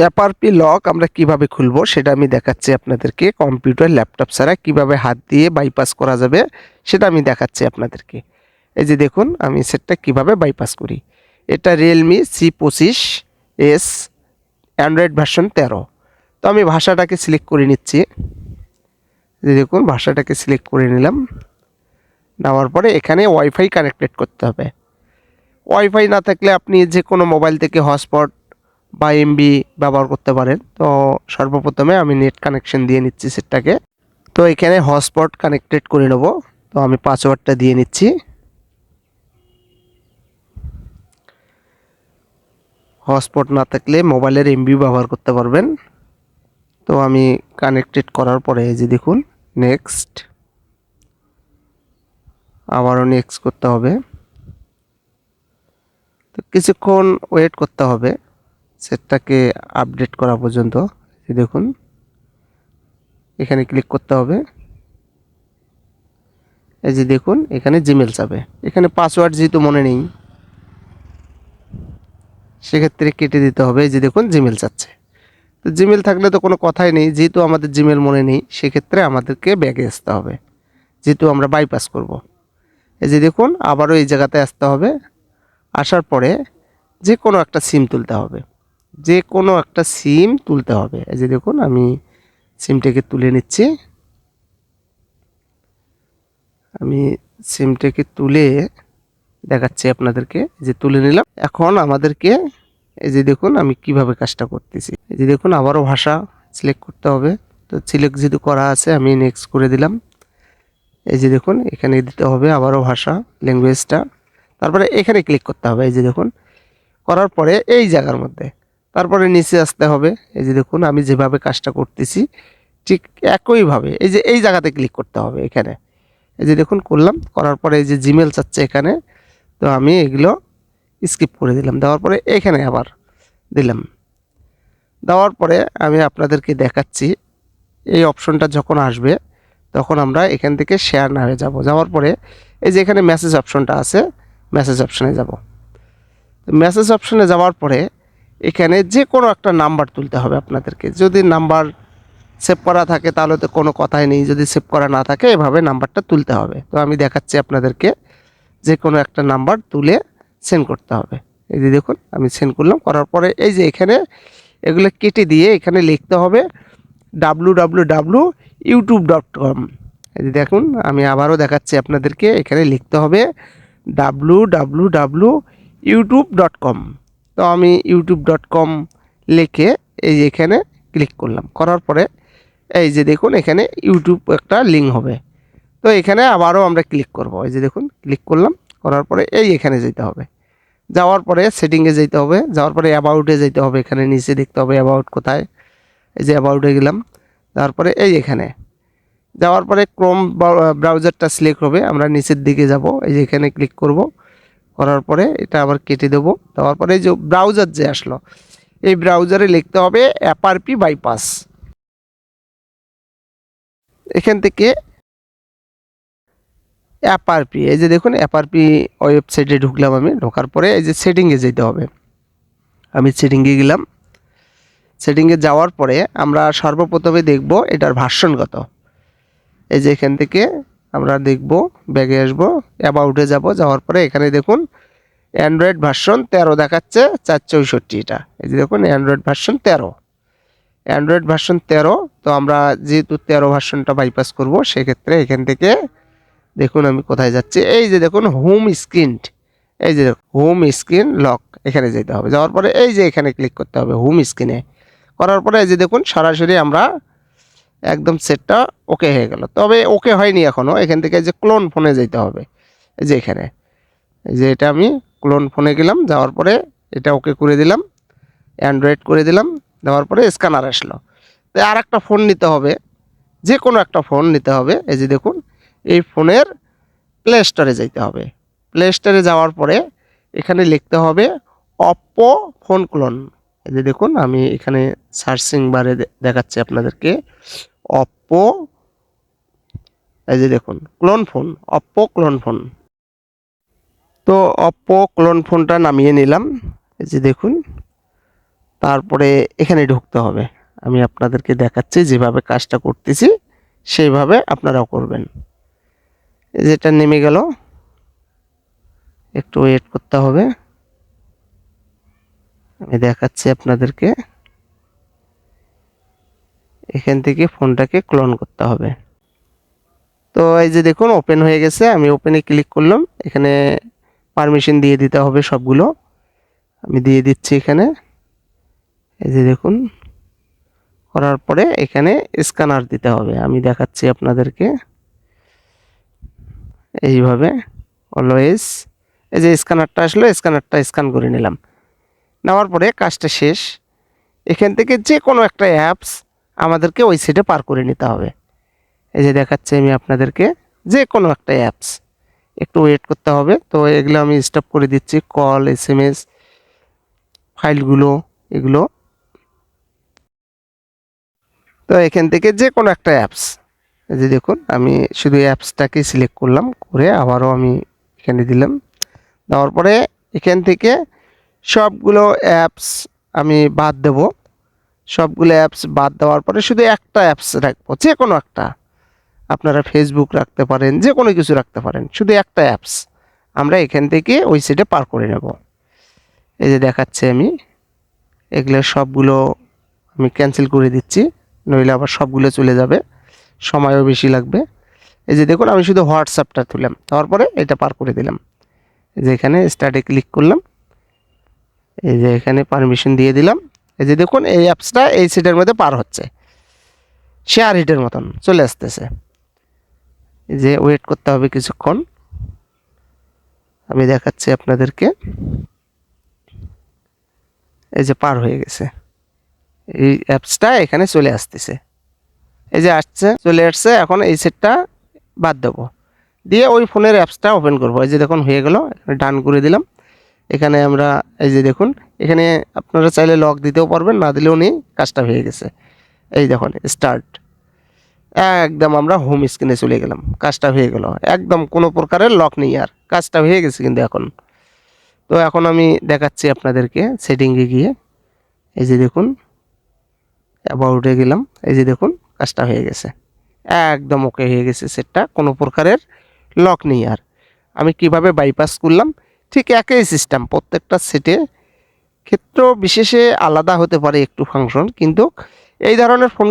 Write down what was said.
অ্যাপারপি lock আমরা কীভাবে খুলবো সেটা আমি দেখাচ্ছি আপনাদেরকে। কম্পিউটার ল্যাপটপ ছাড়া কীভাবে হাত দিয়ে বাইপাস করা যাবে সেটা আমি দেখাচ্ছি আপনাদেরকে। এই যে দেখুন, আমি সেটটা কীভাবে বাইপাস করি। এটা রিয়েলমি সি পঁচিশ এস অ্যান্ড্রয়েড ভার্সন তেরো। তো আমি ভাষাটাকে সিলেক্ট করে নিচ্ছি। যে দেখুন, ভাষাটাকে সিলেক্ট করে নিলাম। নেওয়ার পরে এখানে ওয়াইফাই কানেক্টেড করতে হবে। ওয়াইফাই না থাকলে আপনি যে কোনো মোবাইল থেকে হটস্পট বা এমবি ব্যবহার করতে পারেন। তো সর্বপ্রথমে আমি নেট কানেকশন দিয়ে নিচ্ছি সেটটাকে। তো এখানে হটস্পট কানেক্টেড করে নেব। তো আমি পাসওয়ার্ডটা দিয়ে নিচ্ছি। হটস্পট না থাকলে মোবাইলের এমবি ব্যবহার করতে পারবেন। তো আমি কানেক্টেড করার পরে এই যে দেখুন নেক্সট আবারও নেক্সট করতে হবে। তো কিছুক্ষণ ওয়েট করতে হবে। সেটটাকে আপডেট করা পর্যন্ত দেখুন, এখানে ক্লিক করতে হবে। এই যে দেখুন, এখানে জিমেল যাবে এখানে পাসওয়ার্ড যেহেতু মনে নেই, সেক্ষেত্রে কেটে দিতে হবে। এই যে দেখুন জিমেল চাচ্ছে তো জিমেল থাকলে তো কোনো কথাই নেই, যেহেতু আমাদের জিমেল মনে নেই, সেক্ষেত্রে আমাদেরকে ব্যাগে আসতে হবে, যেহেতু আমরা বাইপাস করব। এই যে দেখুন, আবারও এই জায়গাতে আসতে হবে। আসার পরে যে কোনো একটা সিম তুলতে হবে। যে কোনো একটা সিম তুলতে হবে। এই যে দেখুন, আমি সিমটাকে তুলে নিচ্ছি। আমি সিমটাকে তুলে দেখাচ্ছি আপনাদেরকে। যে তুলে নিলাম। এখন আমাদেরকে এই যে দেখুন, আমি কীভাবে কাজটা করতেছি। এই যে দেখুন, আবারও ভাষা সিলেক্ট করতে হবে। তো সিলেক্ট যেহেতু করা আছে, আমি নেক্সট করে দিলাম। এই যে দেখুন, এখানে দিতে হবে আবারও ভাষা ল্যাঙ্গুয়েজটা তারপরে এখানে ক্লিক করতে হবে। এই যে দেখুন, করার পরে এই জায়গার মধ্যে। তারপরে নিচে আসতে হবে। এই যে দেখুন, আমি যেভাবে কাজটা করতেছি, ঠিক একইভাবে এই যে এই জায়গাতে ক্লিক করতে হবে এখানে। এই যে দেখুন, করলাম, করার পরে এই যে জিমেল চাচ্ছে এখানে, তো আমি এগুলো স্কিপ করে দিলাম। দেওয়ার পরে এখানে আবার দিলাম। দেওয়ার পরে আমি আপনাদেরকে দেখাচ্ছি, এই অপশনটা যখন আসবে, তখন আমরা এখান থেকে শেয়ার না হয়ে যাব। যাওয়ার পরে এই যে এখানে মেসেজ অপশনটা আছে মেসেজ অপশনে যাব। মেসেজ অপশনে যাওয়ার পরে এখানে যে কোনো একটা নাম্বার তুলতে হবে আপনাদেরকে। যদি নাম্বার সেভ করা থাকে, তাহলে তো কোনো কথাই নেই। যদি সেভ করা না থাকে, এভাবে নাম্বারটা তুলতে হবে। তো আমি দেখাচ্ছি আপনাদেরকে যে কোনো একটা নাম্বার তুলে সেন্ড করতে হবে। এই যে দেখুন, আমি সেন্ড করলাম, করার পরে এই যে এখানে এগুলো কেটে দিয়ে এখানে লিখতে হবে W W W YouTube dot com এই যে দেখুন, আমি আবারও দেখাচ্ছি আপনাদেরকে, এখানে লিখতে হবে W W W YouTube dot com তো আমি ইউটিউব ডট কম লিখে এই এখানে ক্লিক করলাম। করার পরে এই যে দেখুন এখানে ইউটিউব একটা লিঙ্ক হবে। তো এখানে আবারও আমরা ক্লিক করব। এই যে দেখুন ক্লিক করলাম। করার পরে এই এখানে যেতে হবে। যাওয়ার পরে সেটিংয়ে যেতে হবে। যাওয়ার পরে অ্যাবাউটে যেতে হবে। এখানে নিচে দেখতে হবে অ্যাবাউট কোথায়। এই যে অ্যাবাউটে গেলাম। তারপরে এই এখানে। যাওয়ার পরে ক্রোম ব্রাউজারটা সিলেক্ট হবে। আমরা নিচের দিকে যাব। এই যে এখানে ক্লিক করব। করার পরে এটা আবার কেটে দেবো। দেওয়ার পরে যে ব্রাউজার যে আসলো, এই ব্রাউজারে লিখতে হবে অ্যাপারপি বাইপাস এখান থেকে অ্যাপারপি এই যে দেখুন অ্যাপারপি ওয়েবসাইটে ঢুকলাম আমি। ঢোকার পরে এই যে সেটিংয়ে যেতে হবে। আমি সেটিংয়ে গেলাম। সেটিংয়ে যাওয়ার পরে আমরা সর্বপ্রথমে দেখব এটার কত এই যে এখান থেকে আমরা দেখব, ব্যাগে আসব, অ্যাবাউটে যাব, যাওয়ার পরে এখানে দেখুন অ্যান্ড্রয়েড ভার্সন তেরো দেখাচ্ছে, চার চৌষট্টি এটা এই যে দেখুন অ্যান্ড্রয়েড ভার্সন তেরো। অ্যান্ড্রয়েড ভার্সন তেরো, তো আমরা যেহেতু তেরো ভার্সনটা বাইপাস করব, সেক্ষেত্রে এখান থেকে দেখুন আমি কোথায় যাচ্ছি। এই যে দেখুন হোম স্ক্রিন এই যে হোম স্ক্রিন লক এখানে যেতে হবে। যাওয়ার পরে এই যে এখানে ক্লিক করতে হবে হোম স্ক্রিনে করার পরে এই যে দেখুন সরাসরি আমরা একদম সেটটা ওকে হয়ে গেল। তবে ওকে হয়নি এখনও এখান থেকে যে ক্লোন ফোনে যেতে হবে। এই যে এখানে। এই যে এটা আমি ক্লোন ফোনে গেলাম, যাওয়ার পরে এটা ওকে করে দিলাম। অ্যান্ড্রয়েড করে দিলাম। দেওয়ার পরে স্ক্যানার আসলো। তো আর একটা ফোন নিতে হবে। যে কোনো একটা ফোন নিতে হবে। এই যে দেখুন, এই ফোনের প্লে স্টোরে যেতে হবে। প্লে স্টোরে যাওয়ার পরে এখানে লিখতে হবে অপ্পো ফোন ক্লোন এই যে দেখুন, আমি এখানে সার্চিং বারে দেখাচ্ছি আপনাদেরকে। অপ্পো এই যে দেখুন clone phone Oppo clone phone তো অপ্পো ক্লোন ফোনটা নামিয়ে নিলাম। এই যে দেখুন, তারপরে এখানে ঢুকতে হবে। আমি আপনাদেরকে দেখাচ্ছি যেভাবে কাজটা করতেছি, সেইভাবে আপনারাও করবেন। যেটা নেমে গেল। একটু ওয়েট করতে হবে। আমি দেখাচ্ছি আপনাদেরকে। এখান থেকে ফোনটাকে ক্লোন করতে হবে। তো এই যে দেখুন, ওপেন হয়ে গেছে। আমি ওপেনে ক্লিক করলাম। এখানে পারমিশন দিয়ে দিতে হবে সবগুলো। আমি দিয়ে দিচ্ছি এখানে। এই যে দেখুন, করার পরে এখানে স্ক্যানার দিতে হবে। আমি দেখাচ্ছি আপনাদেরকে। এইভাবে অলওয়েজ এই যে স্ক্যানারটা আসলো, স্ক্যানারটা স্ক্যান করে নিলাম। নেওয়ার পরে কাজটা শেষ। এখান থেকে যে কোনো একটা অ্যাপস আমাদেরকে ওই সাইডে পার করে নিতে হবে। এই যে দেখাচ্ছি আমি আপনাদেরকে যে কোনো একটা অ্যাপস একটু ওয়েট করতে হবে। তো এগুলো আমি স্টপ করে দিচ্ছি। কল এস এম এস ফাইলগুলো, এগুলো। তো এখান থেকে যে কোনো একটা অ্যাপস এই যে দেখুন, আমি শুধু অ্যাপসটাকে সিলেক্ট করলাম। করে আবারও আমি এখানে দিলাম। দেওয়ার পরে এখান থেকে সবগুলো অ্যাপস আমি বাদ দেব। সবগুলো অ্যাপস বাদ দেওয়ার পরে শুধু একটা অ্যাপস রাখব যে কোনো একটা। আপনারা ফেসবুক রাখতে পারেন যে কোনো কিছু রাখতে পারেন, শুধু একটা অ্যাপস আমরা এখান থেকে ওই সাইডে পার করে নেব। এই যে দেখাচ্ছে আমি, এগুলো সবগুলো আমি ক্যান্সেল করে দিচ্ছি, নইলে আবার সবগুলো চলে যাবে, সময়ও বেশি লাগবে। এই যে দেখুন, আমি শুধু হোয়াটসঅ্যাপটা তুললাম, তারপরে এটা পার করে দিলাম। যে এখানে স্টার্টে ক্লিক করলাম এই যে এখানে পারমিশন দিয়ে দিলাম। এই যে দেখুন, এই অ্যাপসটা এই সিটের মধ্যে পার হচ্ছে। শেয়ার হিটের মতন চলে আসতেছে। এই যে ওয়েট করতে হবে কিছুক্ষণ। আমি দেখাচ্ছি আপনাদেরকে। এই যে পার হয়ে গেছে। এই অ্যাপসটা এখানে চলে আসতেছে। এই যে আসছে, চলে আসছে, এখন এই সেটটা বাদ দেবো। দিয়ে ওই ফোনের অ্যাপসটা ওপেন করব। এই যে দেখুন, হয়ে গেল। ডান করে দিলাম। এখানে আমরা, এই যে দেখুন, এখানে আপনারা চাইলে লক দিতেও পারবেন, না দিলেও নেই, কাজটা হয়ে গেছে। এই দেখুন স্টার্ট একদম আমরা হোম স্ক্রিনে চলে গেলাম, কাজটা হয়ে গেল। একদম কোনো প্রকারের লক নেই আর, কাজটা হয়ে গেছে কিন্তু এখন। তো এখন আমি দেখাচ্ছি আপনাদেরকে সেটিংয়ে গিয়ে। এই যে দেখুন অ্যাবাউটে গেলাম, এই যে দেখুন, কাজটা হয়ে গেছে। একদম ওকে হয়ে গেছে সেটটা কোনো প্রকারের লক নেই আর। আমি কীভাবে বাইপাস করলাম ঠিক একই সিস্টেম প্রত্যেকটা সেটে ক্ষেত্র বিশেষে আলাদা হতে পারে একটু ফাংশন কিন্তু এই ধরনের ফোন